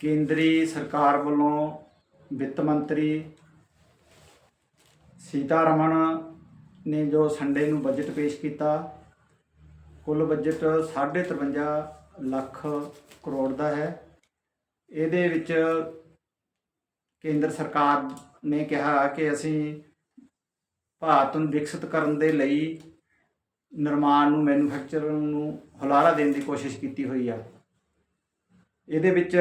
ਕੇਂਦਰੀ ਸਰਕਾਰ ਵੱਲੋਂ ਵਿੱਤ ਮੰਤਰੀ ਸੀਤਾਰਮਣ ਨੇ ਜੋ ਸੰਡੇ ਨੂੰ ਬਜਟ ਪੇਸ਼ ਕੀਤਾ, ਕੁੱਲ ਬਜਟ 53 ਲੱਖ ਕਰੋੜ ਦਾ ਹੈ। ਇਹਦੇ ਵਿੱਚ ਕੇਂਦਰ ਸਰਕਾਰ ਨੇ ਕਿਹਾ ਕਿ ਅਸੀਂ ਭਾਰਤ ਨੂੰ ਵਿਕਸਿਤ ਕਰਨ ਦੇ ਲਈ ਨਿਰਮਾਣ ਨੂੰ ਮੈਨੂਫੈਕਚਰਿੰਗ ਨੂੰ ਹੁਲਾਰਾ ਦੇਣ ਦੀ ਕੋਸ਼ਿਸ਼ ਕੀਤੀ ਹੋਈ ਆ। ਇਹਦੇ ਵਿੱਚ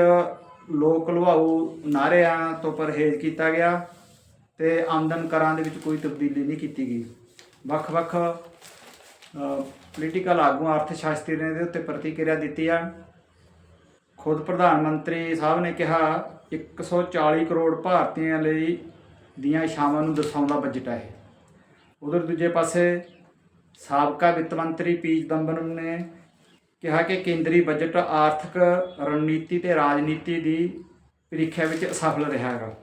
ਲੋਕ ਲੁਹਾਊ ਨਾਰਿਆਂ ਤੋਂ ਪਰਹੇਜ਼ ਕੀਤਾ ਗਿਆ ਤੇ ਆਮਦਨ ਕਰਾਂ ਦੇ ਵਿੱਚ ਕੋਈ ਤਬਦੀਲੀ ਨਹੀਂ ਕੀਤੀ ਗਈ। ਵੱਖ-ਵੱਖ ਪੋਲੀਟੀਕਲ ਆਗੂ ਅਰਥ ਸ਼ਾਸਤਰੀ ਨੇ ਇਹਦੇ ਉੱਤੇ ਪ੍ਰਤੀਕਿਰਿਆ ਦਿੱਤੀ ਆ। ਖੁਦ ਪ੍ਰਧਾਨ ਮੰਤਰੀ ਸਾਹਿਬ ਨੇ ਕਿਹਾ 140 ਕਰੋੜ ਭਾਰਤੀਆਂ ਲਈ ਦੀਆਂ ਇਛਾਵਾਂ ਨੂੰ ਦਰਸਾਉਂਦਾ ਬਜਟ ਹੈ ਇਹ। ਉਧਰ ਦੂਜੇ ਪਾਸੇ ਸਾਬਕਾ ਵਿੱਤ ਮੰਤਰੀ ਪੀ ਚਿਦੰਬਰਮ ਨੇ ਕਿਹਾ ਕਿ ਕੇਂਦਰੀ ਬਜਟ ਆਰਥਿਕ ਰਣਨੀਤੀ ਤੇ ਰਾਜਨੀਤੀ ਦੀ ਪ੍ਰੀਖਿਆ ਵਿੱਚ ਅਸਫਲ ਰਿਹਾ ਹੈਗਾ।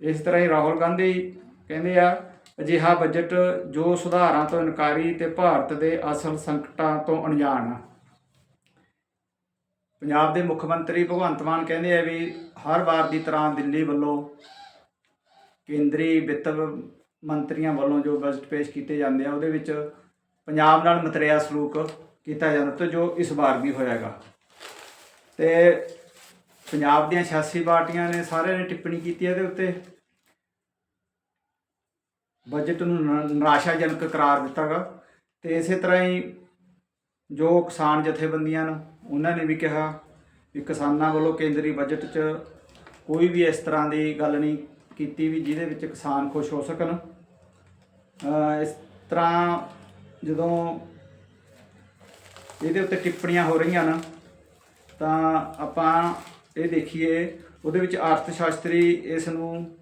ਇਸ ਤਰ੍ਹਾਂ ਹੀ ਰਾਹੁਲ ਗਾਂਧੀ ਕਹਿੰਦੇ ਆ, ਅਜਿਹਾ ਬਜਟ ਜੋ ਸੁਧਾਰਾਂ ਤੋਂ ਇਨਕਾਰੀ ਤੇ ਭਾਰਤ ਦੇ ਅਸਲ ਸੰਕਟਾਂ ਤੋਂ ਅਣਜਾਣ ਆ। ਪੰਜਾਬ ਦੇ ਮੁੱਖ ਮੰਤਰੀ ਭਗਵੰਤ ਮਾਨ ਕਹਿੰਦੇ ਆ ਵੀ ਹਰ ਵਾਰ ਦੀ ਤਰ੍ਹਾਂ ਦਿੱਲੀ ਵੱਲੋਂ ਕੇਂਦਰੀ ਵਿੱਤ ਮੰਤਰੀਆਂ ਵੱਲੋਂ ਜੋ ਬਜਟ ਪੇਸ਼ ਕੀਤੇ ਜਾਂਦੇ ਆ, ਉਹਦੇ ਵਿੱਚ ਪੰਜਾਬ ਨਾਲ ਮਤਰੇਆ ਸਲੂਕ ਕੀਤਾ ਜਾਂਦਾ ਤੇ ਜੋ ਇਸ ਵਾਰ ਵੀ ਹੋਇਆਗਾ। ਤੇ ਪੰਜਾਬ ਦੀਆਂ ਸਿਆਸੀ ਪਾਰਟੀਆਂ ਨੇ ਸਾਰਿਆਂ ਨੇ ਟਿੱਪਣੀ ਕੀਤੀ ਇਹਦੇ ਉੱਤੇ। ਬਜਟ ਨੂੰ ਨ- ਨਿਰਾਸ਼ਾਜਨਕ ਕਰਾਰ ਦਿੱਤਾਗਾ। ਤੇ ਇਸੇ ਤਰ੍ਹਾਂ ਹੀ ਜੋ ਕਿਸਾਨ ਜਥੇਬੰਦੀਆਂ ਨੂੰ, ਉਹਨਾਂ ਨੇ ਵੀ ਕਿਹਾ ਵੀ ਕਿਸਾਨਾਂ ਵੱਲੋਂ ਕੇਂਦਰੀ ਬਜਟ 'ਚ ਕੋਈ ਵੀ ਇਸ ਤਰ੍ਹਾਂ ਦੀ ਗੱਲ ਨਹੀਂ ਕੀਤੀ ਵੀ ਜਿਹਦੇ ਵਿੱਚ ਕਿਸਾਨ ਖੁਸ਼ ਹੋ ਸਕਣ। ਇਸ ਤਰ੍ਹਾਂ ਜਦੋਂ ਇਹਦੇ ਉੱਤੇ ਟਿੱਪਣੀਆਂ ਹੋ ਰਹੀਆਂ ਨਾ, ਤਾਂ ਆਪਾਂ ਇਹ ਦੇਖੀਏ, ਉਹਦੇ ਵਿੱਚ ਅਰਥ ਸ਼ਾਸਤਰੀ ਇਸ ਨੂੰ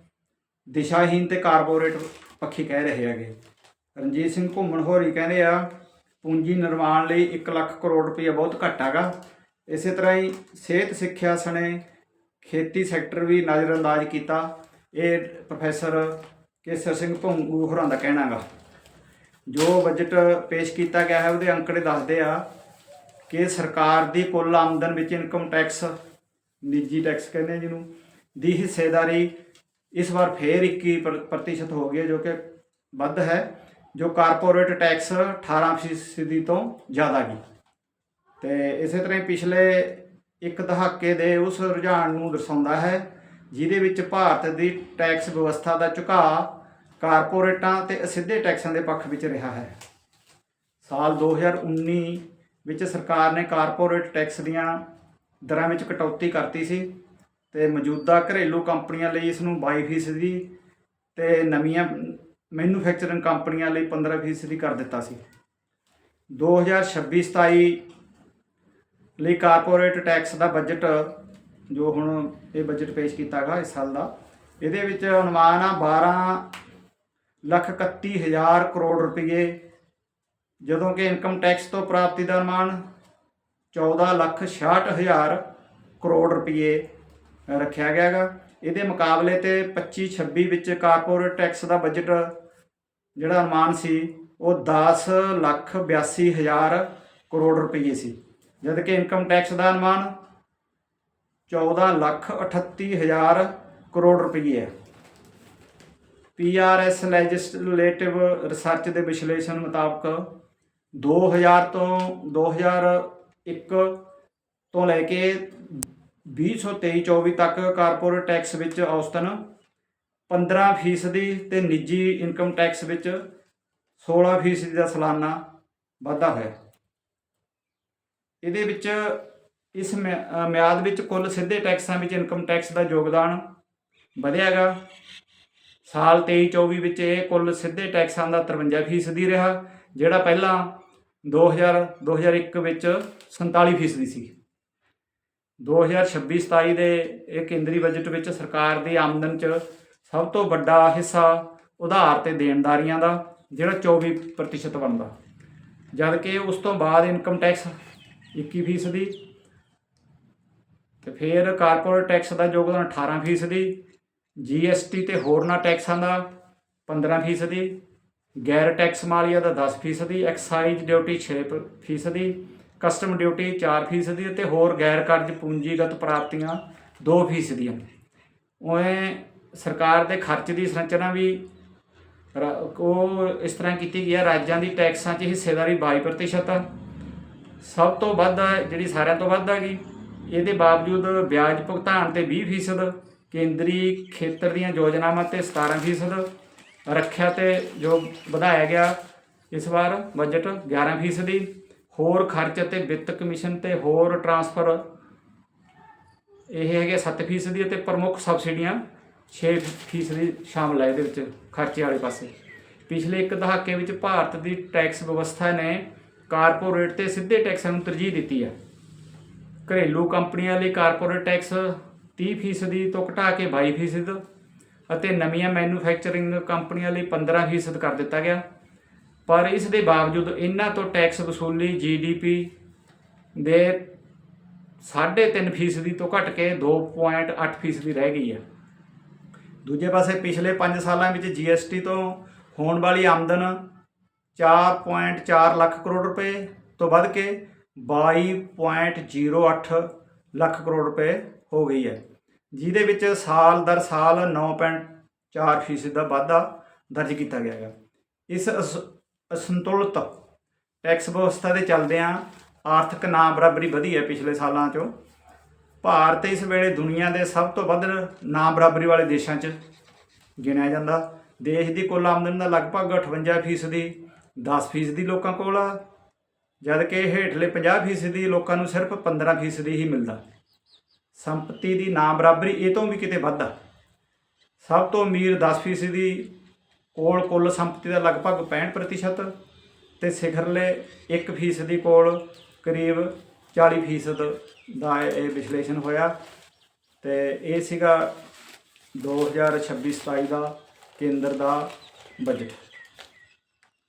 ਦਿਸ਼ਾਹੀਨ ਤੇ ਕਾਰਪੋਰੇਟ ਪੱਖੀ ਕਹਿ ਰਹੇ ਹੈਗੇ। ਰਣਜੀਤ ਸਿੰਘ ਘੁੰਮਣ ਹੋਰੀ ਕਹਿੰਦੇ ਆ, ਪੂੰਜੀ ਨਿਰਮਾਣ ਲਈ 1 ਲੱਖ ਕਰੋੜ ਰੁਪਏ ਬਹੁਤ ਘੱਟ ਹੈਗਾ। ਇਸੇ ਤਰ੍ਹਾਂ ਹੀ ਸਿਹਤ ਸਿੱਖਿਆ ਸਣੇ ਖੇਤੀ ਸੈਕਟਰ ਵੀ ਨਜ਼ਰਅੰਦਾਜ਼ ਕੀਤਾ। ਇਹ ਪ੍ਰੋਫੈਸਰ ਕੇਸਰ ਸਿੰਘ ਭੰਗੂ ਹੋਰਾਂ ਦਾ ਕਹਿਣਾ ਗਾ ਜੋ ਬਜਟ ਪੇਸ਼ ਕੀਤਾ ਗਿਆ ਹੈ, ਉਹਦੇ ਅੰਕੜੇ ਦੱਸਦੇ ਆ ਕਿ ਸਰਕਾਰ ਦੀ ਕੁੱਲ ਆਮਦਨ ਵਿੱਚ ਇਨਕਮ ਟੈਕਸ, ਨਿੱਜੀ ਟੈਕਸ ਕਹਿੰਦੇ ਆ ਜਿਹਨੂੰ, ਦੀ ਹਿੱਸੇਦਾਰੀ ਇਸ ਵਾਰ ਫੇਰ 21% ਪ੍ਰ- ਪ੍ਰਤੀਸ਼ਤ ਹੋ ਗਈ ਹੈ, ਜੋ ਕਿ ਵੱਧ ਹੈ, ਜੋ ਕਾਰਪੋਰੇਟ ਟੈਕਸ 18% ਤੋਂ ਜ਼ਿਆਦਾ ਗਈ। ਤੇ ਇਸੇ ਤਰ੍ਹਾਂ ਹੀ ਪਿਛਲੇ ਇੱਕ ਦਹਾਕੇ ਦੇ ਉਸ ਰੁਝਾਨ ਨੂੰ ਦਰਸਾਉਂਦਾ ਹੈ, ਜਿਹਦੇ ਵਿੱਚ ਭਾਰਤ ਦੀ ਟੈਕਸ ਵਿਵਸਥਾ ਦਾ ਝੁਕਾਅ ਕਾਰਪੋਰੇਟਾਂ ਤੇ ਅਸਿੱਧੇ ਟੈਕਸਾਂ ਦੇ ਪੱਖ ਵਿੱਚ ਰਿਹਾ ਹੈ। ਸਾਲ 2019 ਵਿੱਚ ਸਰਕਾਰ ਨੇ ਕਾਰਪੋਰੇਟ ਟੈਕਸ ਦੀਆਂ ਦਰਾਂ ਵਿੱਚ ਕਟੌਤੀ ਕਰਤੀ ਸੀ ਤੇ ਮੌਜੂਦਾ ਘਰੇਲੂ ਕੰਪਨੀਆਂ ਲਈ ਇਸ ਨੂੰ 22% ਦੀ ਤੇ ਨਵੀਆਂ ਮੈਨੂਫੈਕਚਰਿੰਗ ਕੰਪਨੀਆਂ ਲਈ 15% ਦੀ ਕਰ ਦਿੱਤਾ ਸੀ। 2026-27 ਲਈ ਕਾਰਪੋਰੇਟ ਟੈਕਸ ਦਾ ਬਜਟ, ਜੋ ਹੁਣ ਇਹ ਬਜਟ ਪੇਸ਼ ਕੀਤਾ ਗਿਆ ਇਸ ਸਾਲ ਦਾ, ਇਹਦੇ ਵਿੱਚ ਅਨੁਮਾਨ ਆ 12 ਲੱਖ 31 ਹਜ਼ਾਰ ਕਰੋੜ ਰੁਪਏ ਜਦੋਂ ਕਿ ਇਨਕਮ ਟੈਕਸ ਤੋਂ ਪ੍ਰਾਪਤੀ ਦਾ ਅਨੁਮਾਨ 14 ਲੱਖ 66 ਹਜ਼ਾਰ ਕਰੋੜ ਰੁਪਏ ਰੱਖਿਆ ਗਿਆ ਹੈਗਾ। ਇਹਦੇ ਮੁਕਾਬਲੇ ਤੇ 25 26 ਵਿੱਚ ਕਾਰਪੋਰੇਟ ਟੈਕਸ ਦਾ ਬਜਟ ਜਿਹੜਾ ਅਨੁਮਾਨ ਸੀ, ਉਹ 10 ਲੱਖ 82 ਹਜ਼ਾਰ ਕਰੋੜ ਰੁਪਏ ਸੀ। ਜਦ ਕਿ ਇਨਕਮ ਟੈਕਸ ਦਾ ਅਨੁਮਾਨ 14 ਲੱਖ 38 ਹਜ਼ਾਰ ਕਰੋੜ ਰੁਪਏ ਹੈ। ਪੀਆਰਐਸ ਲੈਜਿਸਲੇਟਿਵ ਰਿਸਰਚ ਦੇ ਵਿਸ਼ਲੇਸ਼ਣ ਮੁਤਾਬਕ 2000 ਤੋਂ 2001 ਤੋਂ ਲੈ ਕੇ 2023-24 ਤੱਕ ਕਾਰਪੋਰੇਟ ਟੈਕਸ ਵਿੱਚ ਔਸਤਨ 15% ਦੀ ਤੇ ਨਿੱਜੀ ਇਨਕਮ ਟੈਕਸ ਵਿੱਚ 16% ਦਾ ਸਾਲਾਨਾ ਵਾਧਾ ਹੋਇਆ। ਇਹਦੇ ਵਿੱਚ ਇਸ ਮਿਆ- ਮਿਆਦ ਵਿੱਚ ਕੁੱਲ ਸਿੱਧੇ ਟੈਕਸਾਂ ਵਿੱਚ ਇਨਕਮ ਟੈਕਸ ਦਾ ਯੋਗਦਾਨ ਵਧਿਆਗਾ ਸਾਲ 23-24 ਵਿੱਚ ਇਹ ਕੁੱਲ ਸਿੱਧੇ ਟੈਕਸਾਂ ਦਾ 53% ਦੀ ਰਿਹਾ। ਜਿਹੜਾ ਪਹਿਲਾਂ 2000 2001 ਵਿੱਚ 47% ਸੀ। 2026-27 ਦੇ ਇਹ ਕੇਂਦਰੀ ਬਜਟ ਵਿੱਚ ਸਰਕਾਰ ਦੀ ਆਮਦਨ 'ਚ ਸਭ ਤੋਂ ਵੱਡਾ ਹਿੱਸਾ ਉਧਾਰ ਤੇ ਦੇਣਦਾਰੀਆਂ ਦਾ, ਜਿਹੜਾ 24% ਬਣਦਾ। ਜਦ ਕਿ ਉਸ ਤੋਂ ਬਾਅਦ ਇਨਕਮ ਟੈਕਸ 21% ਦੀ ਤੇ ਫਿਰ ਕਾਰਪੋਰੇਟ ਟੈਕਸ ਦਾ ਯੋਗਦਾਨ 18% ਦੀ ਜੀਐਸਟੀ ਤੇ ਹੋਰਨਾਂ ਟੈਕਸਾਂ ਦਾ 15% ਦੀ ਗੈਰ ਟੈਕਸ ਮਾਲੀਆ ਦਾ 10% ਐਕਸਾਈਜ਼ ਡਿਊਟੀ 6% ਕਸਟਮ ਡਿਊਟੀ 4% ਅਤੇ ਹੋਰ ਗੈਰ ਕਰਜ਼ ਪੂੰਜੀਗਤ ਪ੍ਰਾਪਤੀਆਂ 2% ਉਵੇਂ ਸਰਕਾਰ ਦੇ ਖਰਚ ਦੀ ਸੰਰਚਨਾ ਵੀ ਉਹ ਇਸ ਤਰ੍ਹਾਂ ਕੀਤੀ ਗਈ ਹੈ, ਰਾਜਾਂ ਦੀ ਟੈਕਸਾਂ 'ਚ ਹਿੱਸੇਦਾਰੀ 22% ਆ। ਸਭ ਤੋਂ ਵੱਧ ਜਿਹੜੀ ਸਾਰਿਆਂ ਤੋਂ ਵੱਧ ਹੈਗੀ, ਇਹਦੇ ਬਾਵਜੂਦ ਵਿਆਜ ਭੁਗਤਾਨ ਤੇ 20% ਕੇਂਦਰੀ ਖੇਤਰ ਦੀਆਂ ਯੋਜਨਾਵਾਂ ਤੇ 17% ਰੱਖਿਆ ਤੇ ਜੋ ਵਧਾਇਆ ਗਿਆ ਇਸ ਵਾਰ ਬਜਟ 11% ਦੀ ਹੋਰ ਖਰਚ ਅਤੇ ਵਿੱਤ ਕਮਿਸ਼ਨ ਤੇ ਹੋਰ ਟਰਾਂਸਫਰ ਇਹ ਹੈਗੇ 7% ਦੀ ਅਤੇ ਪ੍ਰਮੁੱਖ ਸਬਸਿਡੀਆਂ 6% ਦੀ ਸ਼ਾਮਲ ਹੈ ਇਹਦੇ ਵਿੱਚ ਖਰਚੇ ਵਾਲੇ ਪਾਸੇ। ਪਿਛਲੇ ਇੱਕ ਦਹਾਕੇ ਵਿੱਚ ਭਾਰਤ ਦੀ ਟੈਕਸ ਵਿਵਸਥਾ ਨੇ ਕਾਰਪੋਰੇਟ ਤੇ ਸਿੱਧੇ ਟੈਕਸਾਂ ਨੂੰ ਤਰਜੀਹ ਦਿੱਤੀ ਹੈ ਘਰੇਲੂ ਕੰਪਨੀਆਂ ਲਈ ਕਾਰਪੋਰੇਟ ਟੈਕਸ 30% ਦੀ ਤੋਂ ਘਟਾ ਕੇ 22% ਅਤੇ ਨਵੀਆਂ ਮੈਨੂਫੈਕਚਰਿੰਗ ਕੰਪਨੀਆਂ ਲਈ 15% ਕਰ ਦਿੱਤਾ ਗਿਆ। ਪਰ ਇਸ ਦੇ ਬਾਵਜੂਦ ਇਹਨਾਂ ਤੋਂ ਟੈਕਸ ਵਸੂਲੀ ਜੀਡੀਪੀ ਦੇ 3.5% ਦੀ ਤੋਂ ਘਟ ਕੇ 2.8% ਦੀ ਰਹਿ ਗਈ ਹੈ। ਦੂਜੇ ਪਾਸੇ ਪਿਛਲੇ 5 ਸਾਲਾਂ ਵਿੱਚ ਜੀਐਸਟੀ ਤੋਂ ਹੋਣ ਵਾਲੀ ਆਮਦਨ 4.4 ਲੱਖ ਕਰੋੜ ਰੁਪਏ ਤੋਂ ਵੱਧ ਕੇ 22.08 ਲੱਖ ਕਰੋੜ ਰੁਪਏ ਹੋ ਗਈ ਹੈ। ਜਿਹਦੇ ਵਿੱਚ ਸਾਲ ਦਰ ਸਾਲ 9.4% ਦਾ ਵਾਧਾ ਦਰਜ ਕੀਤਾ ਗਿਆ ਹੈ ਇਸ ਅਸ- ਅਸੰਤੁਲਿਤ ਟੈਕਸ ਵਿਵਸਥਾ ਦੇ ਚੱਲਦਿਆਂ ਆਰਥਿਕ ਨਾ ਬਰਾਬਰੀ ਵਧੀ ਹੈ ਪਿਛਲੇ ਸਾਲਾਂ 'ਚੋਂ। ਭਾਰਤ ਇਸ ਵੇਲੇ ਦੁਨੀਆ ਦੇ ਸਭ ਤੋਂ ਵੱਧ ਨਾ ਬਰਾਬਰੀ ਵਾਲੇ ਦੇਸ਼ਾਂ 'ਚ ਗਿਣਿਆ ਜਾਂਦਾ। ਦੇਸ਼ ਦੀ ਕੁੱਲ ਆਮਦਨ ਦਾ ਲਗਭਗ 58% ਦੀ 10% ਦੀ ਲੋਕਾਂ ਕੋਲ ਆ ਜਦ ਕਿ ਹੇਠਲੇ 50% ਦੀ ਲੋਕਾਂ ਨੂੰ ਸਿਰਫ 15% ਹੀ ਮਿਲਦਾ। ਸੰਪਤੀ ਦੀ ਨਾ ਬਰਾਬਰੀ ਇਹ ਤੋਂ ਵੀ ਕਿਤੇ ਵੱਧ ਆ। ਸਭ ਤੋਂ ਅਮੀਰ 10% ਦੀ ਕੋਲ ਕੁੱਲ ਸੰਪਤੀ ਦਾ ਲਗਭਗ 65% ਤੇ ਸਿਖਰਲੇ 1% ਦੀ ਕੋਲ ਕਰੀਬ 40% ਦਾ ਇਹ ਵਿਸ਼ਲੇਸ਼ਣ ਹੋਇਆ ਤੇ ਇਹ ਸੀਗਾ 2026-27 ਦਾ ਕੇਂਦਰ ਦਾ ਬਜਟ